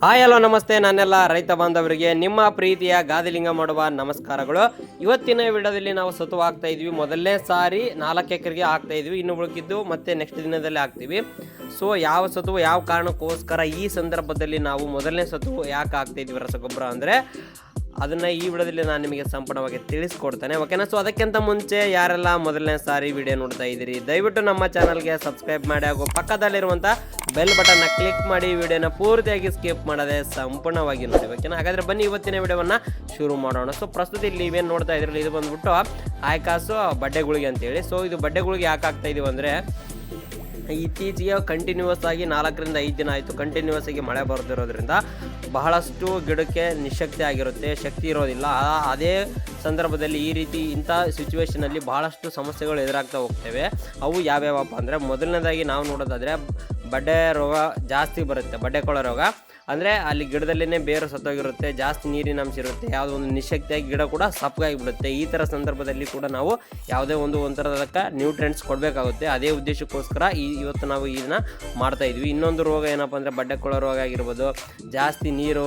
Hi, hello, ನಮಸ್ತೆ. ನಾನೆಲ್ಲ ರೈತ ಬಾಂಧವರಿಗೆ ನಿಮ್ಮ ಪ್ರೀತಿಯ ಗಾದಿಲಿಂಗ ಮಾಡುವ ನಮಸ್ಕಾರಗಳು. ಇವತ್ತಿನ ವಿಡಿಯೋದಲ್ಲಿ ನಾವು ಸತು ಆಗ್ತಾ ಇದ್ವಿ. ಮೊದಲನೇ ಸಾರಿ ನಾಲ್ಕು ಎಕರೆಗೆ ಹಾಕ್ತಾ ಇದ್ವಿ. ಇನ್ನು ಉಳ್ಕಿದ್ದು ಮತ್ತೆ ನೆಕ್ಸ್ಟ್ ದಿನದಲ್ಲಿ ಹಾಕ್ತೀವಿ. ಸೊ ಯಾವ ಸತು ಯಾವ ಕಾರಣಕ್ಕೋಸ್ಕರ ಈ ಸಂದರ್ಭದಲ್ಲಿ ನಾವು ಮೊದಲನೇ ಸತು ಯಾಕೆ ಹಾಕ್ತಾ ಇದ್ವಿ ರಸಗೊಬ್ಬರ ಅಂದರೆ ಅದನ್ನು ಈ ವಿಡಿಯೋದಲ್ಲಿ ನಾನು ನಿಮಗೆ ಸಂಪೂರ್ಣವಾಗಿ ತಿಳಿಸ್ಕೊಡ್ತೇನೆ ಓಕೆನಾ ಸೊ ಅದಕ್ಕಿಂತ ಮುಂಚೆ ಯಾರೆಲ್ಲ ಮೊದಲನೇ ಸಾರಿ ವಿಡಿಯೋ ನೋಡ್ತಾ ಇದ್ದೀರಿ ದಯವಿಟ್ಟು ನಮ್ಮ ಚಾನಲ್ಗೆ ಸಬ್ಸ್ಕ್ರೈಬ್ ಮಾಡಿ ಹಾಗೂ ಪಕ್ಕದಲ್ಲಿರುವಂಥ ಬೆಲ್ ಬಟನ್ನ ಕ್ಲಿಕ್ ಮಾಡಿ ವಿಡಿಯೋನ ಪೂರ್ತಿಯಾಗಿ ಸ್ಕಿಪ್ ಮಾಡದೆ ಸಂಪೂರ್ಣವಾಗಿ ನೋಡಿ ಓಕೆನಾ ಹಾಗಾದರೆ ಬನ್ನಿ ಇವತ್ತಿನ ವಿಡಿಯೋವನ್ನು ಶುರು ಮಾಡೋಣ ಸೊ ಪ್ರಸ್ತುತ ಇಲ್ಲಿ ಇವೇನು ನೋಡ್ತಾ ಇದ್ರಲ್ಲಿ ಇದು ಬಂದ್ಬಿಟ್ಟು ಆಯ್ಕಾಸು ಬಡ್ಡೆಗಳಿಗೆ ಅಂತೇಳಿ ಸೊ ಇದು ಬಡ್ಡೆಗಳಿಗೆ ಯಾಕೆ ಆಗ್ತಾ ಇದೀವಿ ಅಂದರೆ ಇತ್ತೀಚೆಗೆ ಕಂಟಿನ್ಯೂಸ್ ಆಗಿ ನಾಲ್ಕರಿಂದ ಐದು ದಿನ ಆಯಿತು. ಕಂಟಿನ್ಯೂಸ್ ಆಗಿ ಮಳೆ ಬರ್ತಿರೋದ್ರಿಂದ ಬಹಳಷ್ಟು ಗಿಡಕ್ಕೆ ನಿಶಕ್ತಿ ಆಗಿರುತ್ತೆ, ಶಕ್ತಿ ಇರೋದಿಲ್ಲ. ಅದೇ ಸಂದರ್ಭದಲ್ಲಿ ಈ ರೀತಿ ಇಂಥ ಸಿಚುವೇಷನಲ್ಲಿ ಬಹಳಷ್ಟು ಸಮಸ್ಯೆಗಳು ಎದುರಾಗ್ತಾ ಹೋಗ್ತೇವೆ. ಅವು ಯಾವ್ಯಾವಪ್ಪ ಅಂದರೆ ಮೊದಲನೇದಾಗಿ ನಾವು ನೋಡೋದಾದರೆ ಬಡ್ಡೆ ರೋಗ ಜಾಸ್ತಿ ಬರುತ್ತೆ, ಬಡ್ಡೆ ಕೊಳ ರೋಗ. ಅಂದರೆ ಅಲ್ಲಿ ಗಿಡದಲ್ಲೇ ಬೇರು ಸತ್ತೋಗಿರುತ್ತೆ, ಜಾಸ್ತಿ ನೀರಿನ ಅಂಶ ಇರುತ್ತೆ, ಯಾವುದೋ ಒಂದು ನಿಶಕ್ತಿಯಾಗಿ ಗಿಡ ಕೂಡ ಸಪ್ಪಗಾಗಿ ಬಿಡುತ್ತೆ ಈ ಥರ ಸಂದರ್ಭದಲ್ಲಿ ಕೂಡ ನಾವು ಯಾವುದೇ ಒಂದು ಒಂಥರದಕ್ಕೆ ನ್ಯೂಟ್ರೆಂಟ್ಸ್ ಕೊಡಬೇಕಾಗುತ್ತೆ. ಅದೇ ಉದ್ದೇಶಕ್ಕೋಸ್ಕರ ಈ ಇವತ್ತು ನಾವು ಇದನ್ನ ಮಾಡ್ತಾ ಇದ್ವಿ. ಇನ್ನೊಂದು ರೋಗ ಏನಪ್ಪ ಅಂದರೆ ಬಡ್ಡೆ ಕೊಳ ರೋಗ ಆಗಿರ್ಬೋದು, ಜಾಸ್ತಿ ನೀರು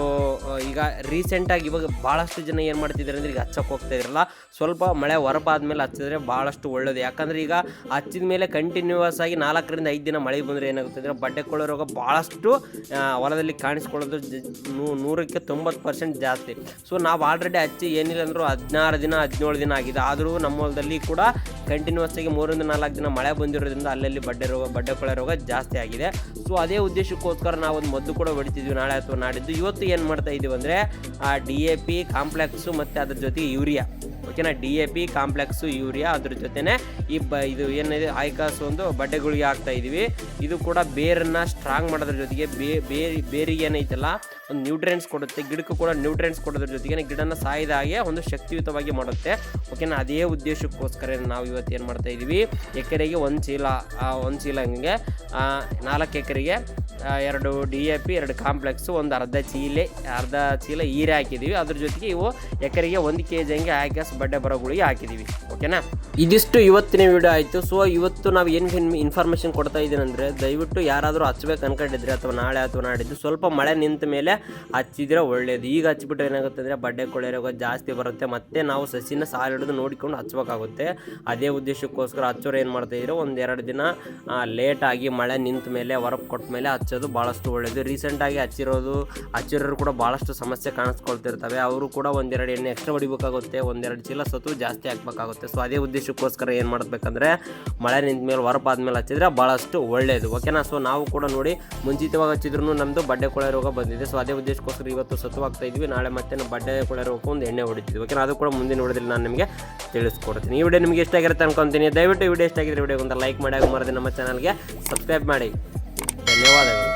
ಈಗ ರೀಸೆಂಟಾಗಿ ಇವಾಗ ಭಾಳಷ್ಟು ಜನ ಏನು ಮಾಡ್ತಿದ್ದಾರೆ ಅಂದರೆ ಈಗ ಹಚ್ಚಕ್ಕೆ ಹೋಗ್ತಾ ಇದ್ರಲ್ಲ, ಸ್ವಲ್ಪ ಮಳೆ ಹೊರಪಾದ್ಮೇಲೆ ಹಚ್ಚಿದ್ರೆ ಭಾಳಷ್ಟು ಒಳ್ಳೇದು. ಯಾಕಂದರೆ ಈಗ ಹಚ್ಚಿದ ಮೇಲೆ ಕಂಟಿನ್ಯೂಸ್ ಆಗಿ ನಾಲ್ಕರಿಂದ ಐದು ದಿನ ಮಳೆ ಬಂದರೆ ಏನಾಗುತ್ತೆ ಬಡ್ಡೆ ಕೊಳ ರೋಗ ಭಾಳಷ್ಟು ಹೊಲದಲ್ಲಿ ಕಾಣಿಸ್ಕೊಳ್ಳೋದು ನೂರಕ್ಕೆ ತೊಂಬತ್ತು ಪರ್ಸೆಂಟ್ ಜಾಸ್ತಿ. ಸೊ ನಾವು ಆಲ್ರೆಡಿ ಹಚ್ಚಿ ಏನಿಲ್ಲ ಅಂದರೂ ಹದಿನಾರು ದಿನ, ಹದಿನೇಳು ದಿನ ಆಗಿದೆ. ಆದರೂ ನಮ್ಮ ಹೊಲದಲ್ಲಿ ಕೂಡ ಕಂಟಿನ್ಯೂಸ್ ಆಗಿ ಮೂರಿಂದ ನಾಲ್ಕು ದಿನ ಮಳೆ ಬಂದಿರೋದ್ರಿಂದ ಅಲ್ಲಲ್ಲಿ ಬಡ್ಡೆ ರೋಗ, ಬಡ್ಡೆ ಕೊಳೆ ರೋಗ ಜಾಸ್ತಿ ಆಗಿದೆ. ಸೊ ಅದೇ ಉದ್ದೇಶಕ್ಕೋಸ್ಕರ ನಾವು ಒಂದು ಮದ್ದು ಕೂಡ ಹೊಡಿತಿದ್ವಿ ನಾಳೆ ಅಥವಾ ನಾಡಿದ್ದು. ಇವತ್ತು ಏನು ಮಾಡ್ತಾ ಇದ್ದೀವಿ ಅಂದರೆ, ಆ ಡಿ ಎ ಪಿ ಕಾಂಪ್ಲೆಕ್ಸು ಮತ್ತು ಅದ್ರ ಜೊತೆಗೆ ಯೂರಿಯಾ. ಓಕೆನಾ D A P, complex, urea ಅದ್ರ ಜೊತೆನೆ ಈ ಬ ಇದು ಏನಿದೆ ಹೈಕಾಸು ಒಂದು ಬಡ್ಡೆಗಳಿಗೆ ಹಾಕ್ತಾ ಇದೀವಿ. ಇದು ಕೂಡ ಬೇರನ್ನು ಸ್ಟ್ರಾಂಗ್ ಮಾಡೋದ್ರ ಜೊತೆಗೆ ಬೇ, ಬೇರೆ, ಬೇರಿಗೆ ಏನೈತಲ್ಲ ಒಂದು ನ್ಯೂಟ್ರಿಯೆಂಟ್ಸ್ ಕೊಡುತ್ತೆ, ಗಿಡಕ್ಕೂ ಕೂಡ ನ್ಯೂಟ್ರಿಯೆಂಟ್ಸ್ ಕೊಡೋದ್ರ ಜೊತೆಗೆ ಗಿಡನ ಸಾಯ್ದ ಹಾಗೆ ಒಂದು ಶಕ್ತಿಯುತವಾಗಿ ಮಾಡುತ್ತೆ. ಓಕೆನಾ ಅದೇ ಉದ್ದೇಶಕ್ಕೋಸ್ಕರ ನಾವು ಇವತ್ತು ಏನು ಮಾಡ್ತಾ ಇದ್ದೀವಿ ಎಕರೆಗೆ ಒಂದು ಚೀಲ ಒಂದು ಚೀಲ ಹಂಗೆ ನಾಲ್ಕು ಎಕರೆಗೆ ಎರಡು ಡಿ ಎ ಪಿ ಎರಡು ಕಾಂಪ್ಲೆಕ್ಸು ಒಂದು ಅರ್ಧ ಚೀಲೆ, ಅರ್ಧ ಚೀಲ ಹೀರೆ ಹಾಕಿದ್ದೀವಿ ಅದ್ರ ಜೊತೆಗೆ ಇವು ಎಕರೆಗೆ ಒಂದು ಕೆ ಜಿ ಹಂಗೆ ಹಾಕಿ ಬಡ್ಡೆ ಬರೋಗಳಿಗೆ ಹಾಕಿದ್ದೀವಿ ಓಕೆನಾ ಇದಿಷ್ಟು ಇವತ್ತಿನ ವಿಡಿಯೋ ಆಯಿತು. ಸೊ ಇವತ್ತು ನಾವು ಏನು ಇನ್ಫಾರ್ಮೇಷನ್ ಕೊಡ್ತಾ ಇದ್ದೀನಿ ಅಂದರೆ ದಯವಿಟ್ಟು ಯಾರಾದರೂ ಹಚ್ಬೇಕು ಅನ್ಕೊಂಡಿದ್ರೆ ಅಥವಾ ನಾಳೆ ಅಥವಾ ನಾಡಿದ್ದು ಸ್ವಲ್ಪ ಮಳೆ ನಿಂತ ಮೇಲೆ ಹಚ್ಚಿದ್ರೆ ಒಳ್ಳೇದು. ಈಗ ಹಚ್ಚಿಬಿಟ್ರೆ ಏನಾಗುತ್ತೆ ಅಂದರೆ ಬಡ್ಡೆ ಕೊಳೆ ರೋಗ ಜಾಸ್ತಿ ಬರುತ್ತೆ. ಮತ್ತೆ ನಾವು ಸಸಿನ ಸಾಲ ಹಿಡಿದು ನೋಡಿಕೊಂಡು ಹಚ್ಚಬೇಕಾಗುತ್ತೆ ಅದೇ ಉದ್ದೇಶಕ್ಕೋಸ್ಕರ ಹಚ್ಚೋರು ಏನು ಮಾಡ್ತಾ ಒಂದು ಎರಡು ದಿನ ಲೇಟಾಗಿ ಮಳೆ ನಿಂತ ಮೇಲೆ ಹೊರಪು ಕೊಟ್ಟ ಮೇಲೆ ಹಚ್ಚೋದು ಭಾಳಷ್ಟು ಒಳ್ಳೆಯದು ರೀಸೆಂಟಾಗಿ ಹಚ್ಚಿರೋದು, ಹಚ್ಚಿರೋರು ಕೂಡ ಭಾಳಷ್ಟು ಸಮಸ್ಯೆ ಕಾಣಿಸ್ಕೊಳ್ತಿರ್ತವೆ. ಅವರು ಕೂಡ ಒಂದೆರಡು ಎಣ್ಣೆ ಎಕ್ಸ್ಟ್ರಾ ಹೊಡಿಬೇಕಾಗುತ್ತೆ. ಒಂದೆರಡು ಚೀಲ ಸತು ಜಾಸ್ತಿ ಹಾಕ್ಬೇಕಾಗುತ್ತೆ. ಸೊ ಅದೇ ಉದ್ದೇಶಕ್ಕೋಸ್ಕರ ಏನು ಮಾಡಬೇಕಂದ್ರೆ, ಮಳೆ ನಿಂತ ಮೇಲೆ ಹೊರಪಾದ್ಮೇಲೆ ಹಚ್ಚಿದ್ರೆ ಭಾಳಷ್ಟು ಒಳ್ಳೆಯದು ಓಕೆನಾ ಸೊ ನಾವು ಕೂಡ ನೋಡಿ ಮುಂಚಿತವಾಗಿ ಹಚ್ಚಿದ್ರು ನಮ್ಮದು ಬಡ್ಡೆ ಕೊಳೆ ರೋಗ ಬಂದಿದೆ. ಸೊ ಉದ್ದೇಶಕ್ಕೋಸ್ಕರ ಇವತ್ತು ಸತ್ವಾಗ್ತಾ ಇದ್ವಿ ನಾಳೆ ಮತ್ತೆ ನಾವು ಬಡ್ಡೆ ಕೂಡ ಒಂದು ಎಣ್ಣೆ ಹೊಡಿತಿದ್ವಿ ಓಕೆನಾ ಅದು ಕೂಡ ಮುಂದಿನ ವಿಡಿಯೋದಲ್ಲಿ ನಾನು ನಿಮಗೆ ತಿಳಿಸ್ಕೊಡ್ತೀನಿ. ಈ ವಿಡಿಯೋ ನಿಮಗೆ ಇಷ್ಟ ಆಗಿರುತ್ತೆ ಅನ್ಕೊಂತೀನಿ. ದಯವಿಟ್ಟು ವಿಡಿಯೋ ಇಷ್ಟ ಆಗಿದ್ರೆ ವಿಡಿಯೋ ಒಂದು ಲೈಕ್ ಮಾಡಿ ಹಾಗೂ ಮರದಿ ನಮ್ಮ ಚಾನಲ್ಗೆ ಸಬ್ಸ್ಕ್ರೈಬ್ ಮಾಡಿ. ಧನ್ಯವಾದಗಳು.